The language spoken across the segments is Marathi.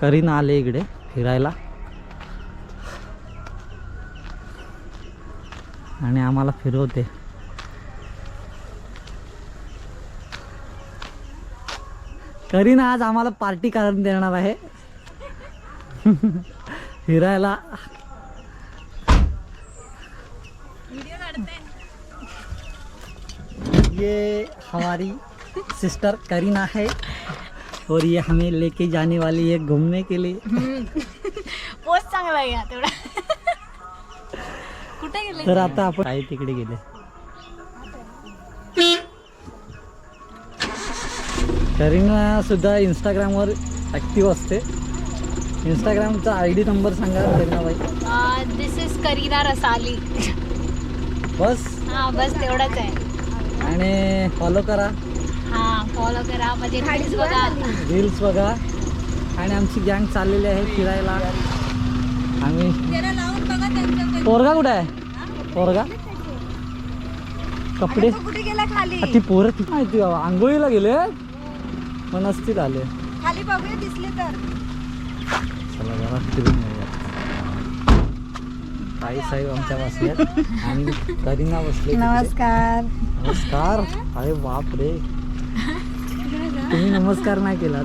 करीना आले इकडे फिरायला. आणि आम्हाला फिरवते. करीना आज आम्हाला पार्टी करून देणार आहे. फिरायला. ये हमारी सिस्टर करीना है और ये हमें लेके जाने वाली है घूमने के लिए। चांगला आहे तेवढा. कुठे गेले? तर आता आपण आई तिकडे गेले. करीना सुद्धा इंस्टाग्रामवर ॲक्टिव्ह असते. इंस्टाग्रामचा आय डी नंबर सांगा करीना बाई दिस इज करीना रसाली. बस. हा बस तेवढाच आहे. आणि फॉलो करा. फॉलो करा म्हणजे रील्स बघा. रील्स बघा. आणि आमची गँग चाललेली आहे फिरायला. आम्ही पोरगा कुठे आहे? पोरगा? कपडे? कुठे गेला खाली? ती पोरं किती माहिती बाबा. आंघोळीला गेले. पण नसतील आले खाली बघूया दिसले तर. चला जरा फिरून साहेब आमच्या बसल्यात आणि करीना बसले. नमस्कार. नमस्कार. अरे बाप रे. तुम्ही नमस्कार नाही केलात.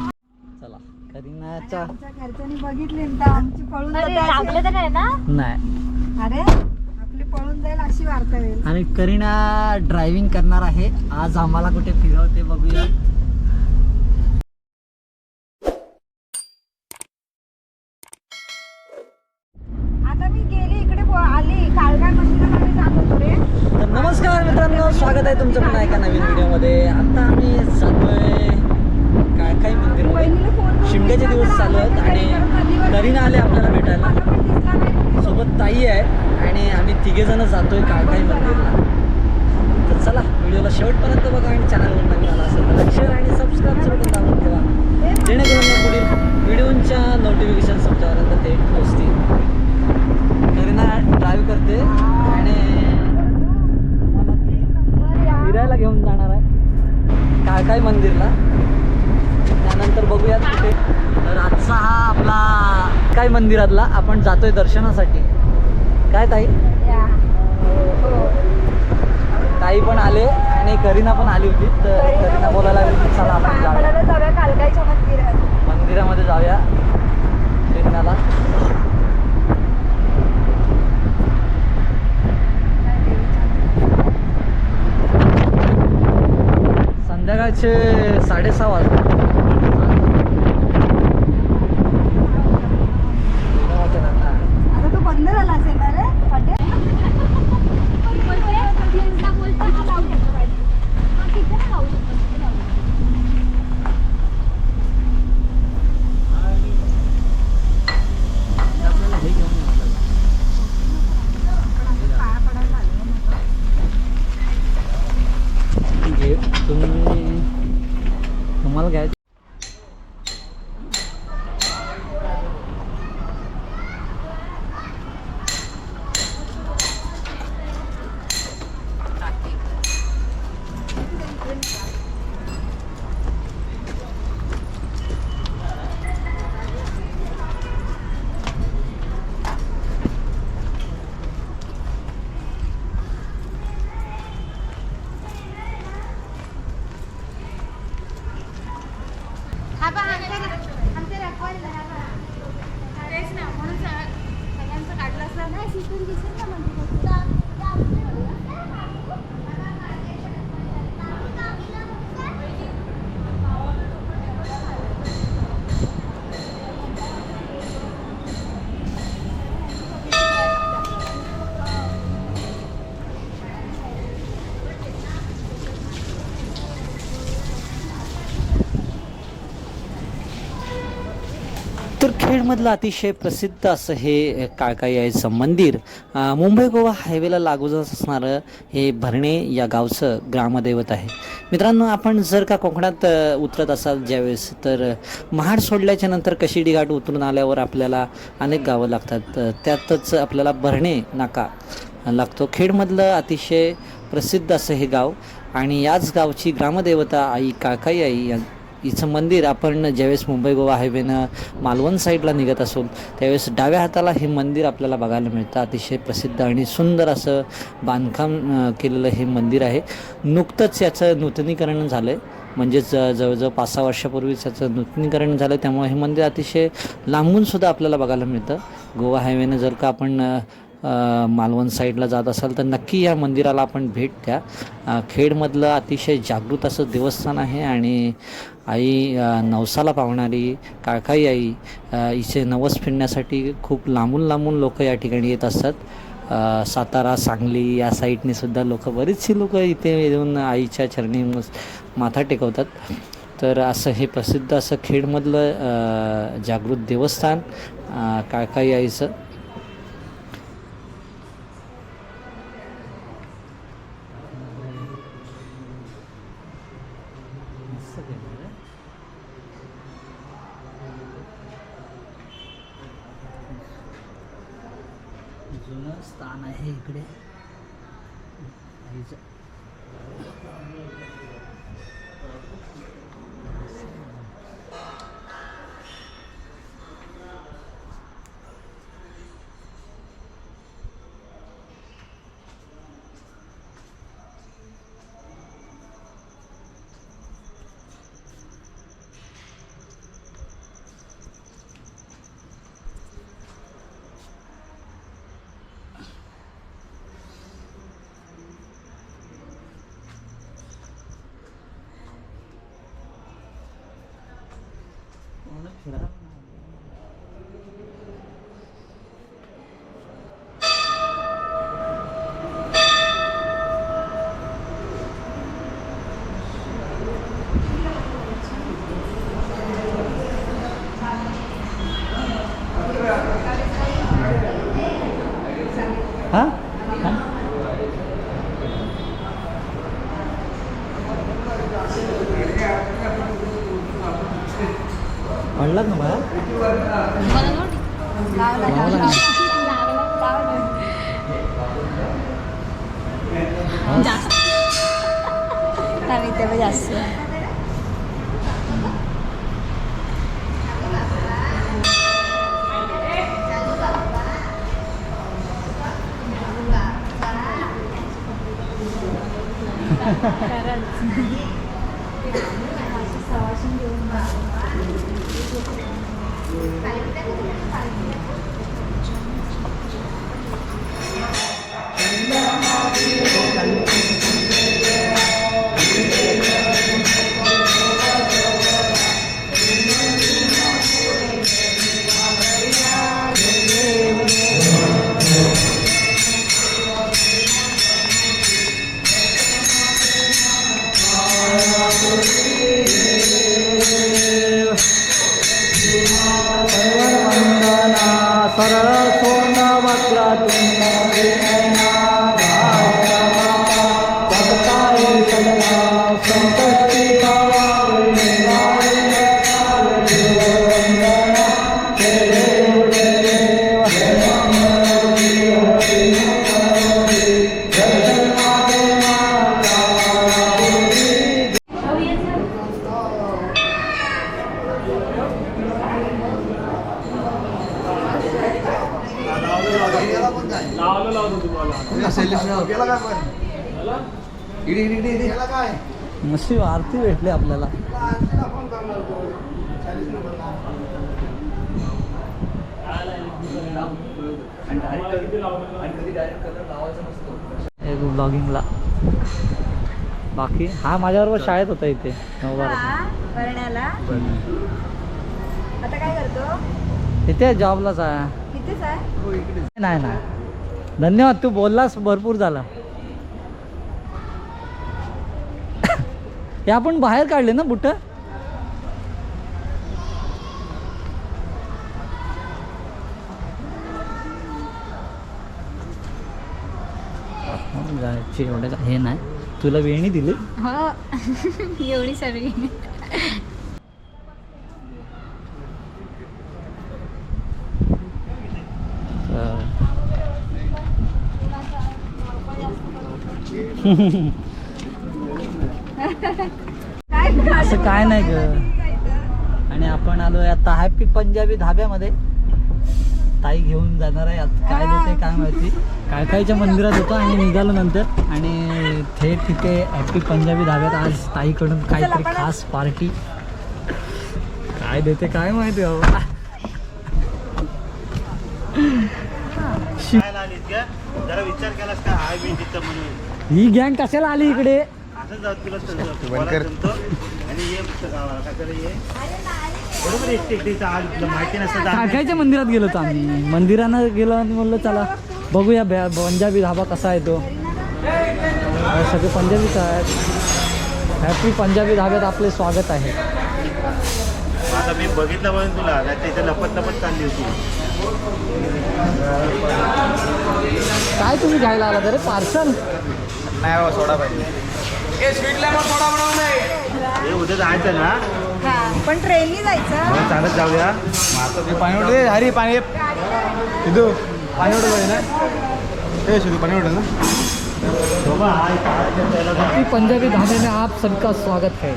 चला करीनाच्या घरच्यांनी बघितले तर आमची पळून अरे जाते अशी- लागलं तर नाही ना? नाही. अरे आपली पळून जाईल अशी वार्ता होईल. आणि करीना ड्रायव्हिंग करणार आहे. आज आम्हाला कुठे फिरवते बघूया. आता मी गेली इकडे बो- आली जात होतो तर नमस्कार मित्रांनो स्वागत आहे तुमचं पुन्हा एका नवीन व्हिडिओमध्ये. आता आम्ही जातोय काय काय मंदिर शिमग्याचे दिवस चालू आहेत आणि नदीवर- करीना आले आपल्याला भेटायला. सोबत ताई आहे आणि आम्ही तिघे जण जातोय काय मंदिरला. तर चला व्हिडिओला शेवटपर्यंत बघा आणि चॅनलवर नवीन आला असेल तर शेअर आणि सबस्क्राईब सोबत दाबून ठेवा. जेणेकरून पुढील व्हिडिओच्या नोटिफिकेशन तुमच्यापर्यंत ते पोहोचतील. करीना ड्राईव्ह करते आणि फिरायला घेऊन जाणार आहे काळकाई मंदिरला त्यानंतर बघूयात कुठे तर आजचा हा काय मंदिरातला? आपण जातोय दर्शनासाठी. काय ताई. ताई पण आले आणि करीना पण आली होती. तर करीना बोलायला चला आपण जाऊया. मंदिरामध्ये जाऊया. करीनाला. संध्याकाळचे साडेसहा वाजता आता तो बंद झाला असेल ना रे हॉटेल आपल्याला हे घेऊन यावं लागेल. घे तुम्ही तुम्हाला घ्यायचं तर खेडमधलं अतिशय प्रसिद्ध असं हे काळकाई आईचं मंदिर मुंबई गोवा हायवेला लागूच असणारं हे भरणे या गावचं ग्रामदैवत आहे. मित्रांनो आपण जर का कोकणात उतरत असाल ज्यावेळेस तर महाड सोडल्याच्या नंतर कशिडी घाट उतरून आल्यावर आपल्याला अनेक गावं लागतात. त्यातच आपल्याला भरणे नाका लागतो. खेडमधलं अतिशय प्रसिद्ध असं हे गाव आणि याच गावची ग्रामदेवता आई काकाई आई या हिचं मंदिर आपण ज्यावेळेस मुंबई गोवा हायवेनं मालवण साईडला निघत असू त्यावेळेस डाव्या हाताला हे मंदिर आपल्याला बघायला मिळतं. अतिशय प्रसिद्ध आणि सुंदर असं बांधकाम केलेलं हे मंदिर आहे. नुकतंच याचं नूतनीकरण झालं आहे म्हणजेच जवळजवळ पाच सहा वर्षापूर्वीच याचं नूतनीकरण झालं. त्यामुळे हे मंदिर अतिशय लांबूनसुद्धा आपल्याला बघायला मिळतं. गोवा हायवेनं जर का आपण मालवण साईडला जात असाल तर नक्की या मंदिराला आपण भेट द्या. खेडमधलं अतिशय जागृत असं देवस्थान आहे आणि आई नवसाला पावणारी काळकाई आई इथे नवस फिरण्यासाठी खूप लांबून लांबून लोक या ठिकाणी येत असतात. सातारा सांगली या साईडने सुद्धा लोक बरीचशी लोक इथे येऊन आईच्या चरणी माथा टेकवतात. तर असं हे प्रसिद्ध असं खेडमधलं जागृत देवस्थान काळकाई आईचं जुनं स्थान आहे इकडे. आईचं हां हां म्हणलात 有点湿。मशी आरती भेटली आपल्याला. एक ब्लॉगिंगला बाकी हा माझ्याबरोबर शाळेत होता इथे. हा, आता काय करतो? इथे जॉबलाच आहे? नाही नाही. धन्यवाद तू बोललास भरपूर झाला. हे आपण बाहेर काढले ना बुट? जायची एवढं का- हे नाही. तुला वेणी दिली. हो. एवढी सगळी. असं काय नाही ग. आणि आपण आलोय आता हॅपी पंजाबी धाब्यामध्ये. ताई घेऊन जाणार आहे आता. काय देते काय माहिती. काळकाईच्या मंदिरात होतो आणि निघालो नंतर. आणि थेट तिथे हॅपी पंजाबी धाब्यात आज ताईकडून काहीतरी खास पार्टी काय देते काय माहिती बाबा. काय आलीस का जरा विचार केलास का? हाय मी तिथं म्हणून. ही गँग कशाला आली इकडे? असं जाऊ तुला समजवतो. मला जमतो. आणि ये फक्त गावाला. काय करायला ये? बरोबर एकटे एकटे आज तुला माहिती नसतं तर काळकाईच्या मंदिरात गेलो होतो आम्ही. मंदिरानं गेलो आणि म्हणलं चला बघूया बॅ- पंजाबी धाबा कसा आहे तो. अरे सगळे पंजाबीच आहेत. हॅपी पंजाबी धाब्यात आपले स्वागत आहे. आता मी बघितलं म्हणून तुला नाही त्याच्या लपत लपत चालली होती. काय तुम्ही घ्यायला आला तरी पार्सल. हे उद्या जायचं ना हा पण ट्रेननी जायचं. चालत जाऊया. पाणी हरी पाणी सिद्धू पाणी उडवलं ना ए सिद्धू पाणी उडवलं ना पंजाबी धाबे में आप सबका स्वागत है.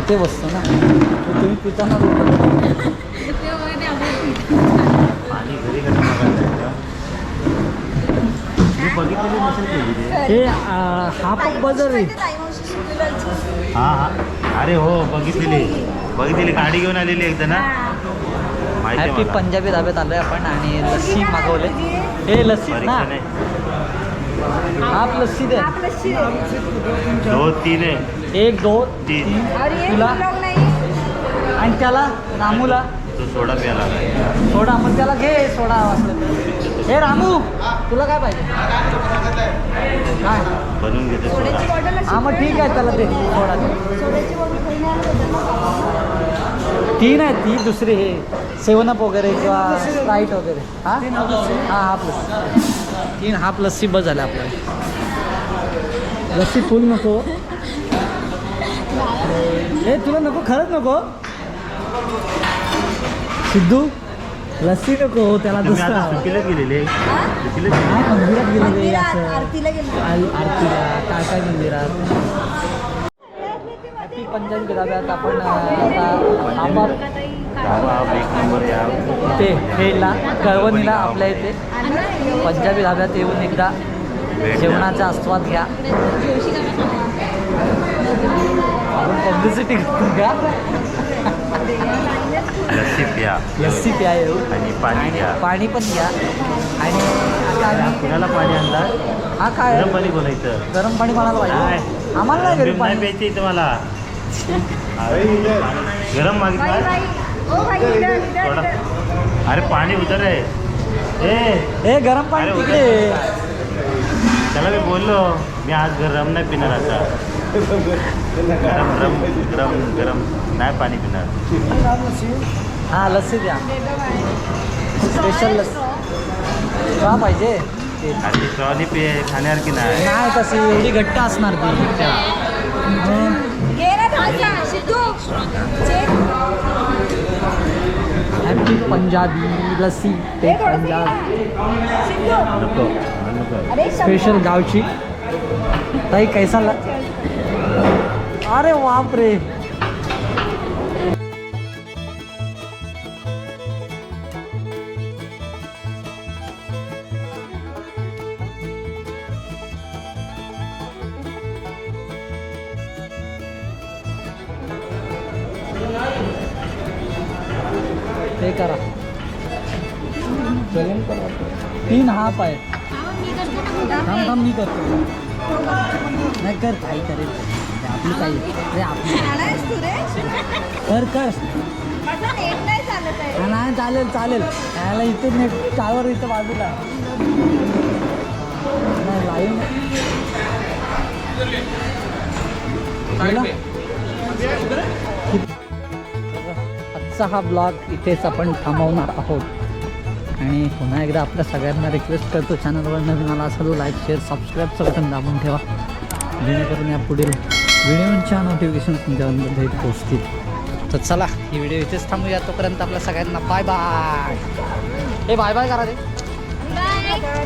इथे बसतो ना. तुम्ही पिताना. पाणी घरी कसं बघितलेली नसेल हे हा बजर आहे. हा हा. अरे हो बघितलेली. बघितलेली. गाडी घेऊन आलेली एकदा ना? हॅपी. पंजाबी धाब्यात आलोय आपण आणि लस्सी मागवले. हे लस्सी ना? आप लस्सी दे. आप लस्सी दे. दोन तीन आहे. एक दोन तीन. तुला. आणि त्याला रामूला. तो सोडा प्याला. सोडा मग त्याला घे सोडा वाजता हे रामू तुला काय पाहिजे? काय? बनवून घेतो सोडा. हा मग ठीक आहे त्याला दे सोडा घरी नाही ती दुसरी हे सेवन अप वगैरे किंवा स्प्राईट वगैरे. हा? हा हाफ लस्सी तीन हाफ लस्सी बस झाल्या आपल्याला लस्सी फुल नको. हे तुला नको खरंच नको. सिद्धू? लस्सी नको त्याला तुम्ही आता दुसरा. सुट्टीला गेलेले. मंदिरात गेलेले असं आरतीला गेलो आल- आरतीला. काय काय मंदिरात? हॅपी पंजाबी धाब्यात आपण आता आंबा बाबा एक नंबर या ते हेला कळवणीला आपल्या इथे. पंजाबी धाब्यात येऊन एकदा जेवणाचा आस्वाद घ्या. आपण पब्लिसिटी करतो का? लस्सी प्या. लस्सी प्या येऊ. आणि पाणी घ्या पाणी पण घ्या आणि आता आम्ही- कुणाला पाणी आणला हा काय? गरम पाणी बोलायचं गरम पाणी कोणाला पाहिजे? आम्हाला नाही गरम नाही पाणी. प्यायचं इथं मला गरम बाई मागितलं? बाई ओ बाई इधर इधर थोडा इधर अरे पाणी उतर आहे ए हे गरम पाणी अरे, तिकडे. त्याला मी बोललो मी आज गरम नाही पिणार आता. गरम गरम गरम गरम नाही पाणी पिणार. हा लस्सी द्या. स्पेशल लस्सी. का पाहिजे. ते आणि ट्रॉली पे खाण्यासारखी नाही? नाही तशी एवढी घट्ट असणार ती. हं. हॅपी पंजाबी लस्सी ते पंजाब. नको. स्पेशल गावची. ताई कैसा ला अरे बाप रे करा. तीन हाफ़ आहेत. थांब थांब मी करतो. नाही कर काही करेल ते आपली काही अरे आपली कर कर. नाही चालेल चालेल. त्याला इथे नेट टावर इथं बाजूला. नाही लाईव्ह आजचा हा ब्लॉग इथेच आपण थांबवणार आहोत. आणि पुन्हा एकदा आपल्या सगळ्यांना रिक्वेस्ट करतो चॅनलवर नवीन आला असेल लाईक शेअर सबस्क्राईबचं बटन दाबून ठेवा. जेणेकरून या पुढील व्हिडिओच्या नोटिफिकेशन तुमच्यापर्यंत थेट पोहोचतील. तर चला ही व्हिडिओ इथेच थांबूया. तोपर्यंत आपल्या सगळ्यांना बाय बाय हे बाय बाय करा ते बाय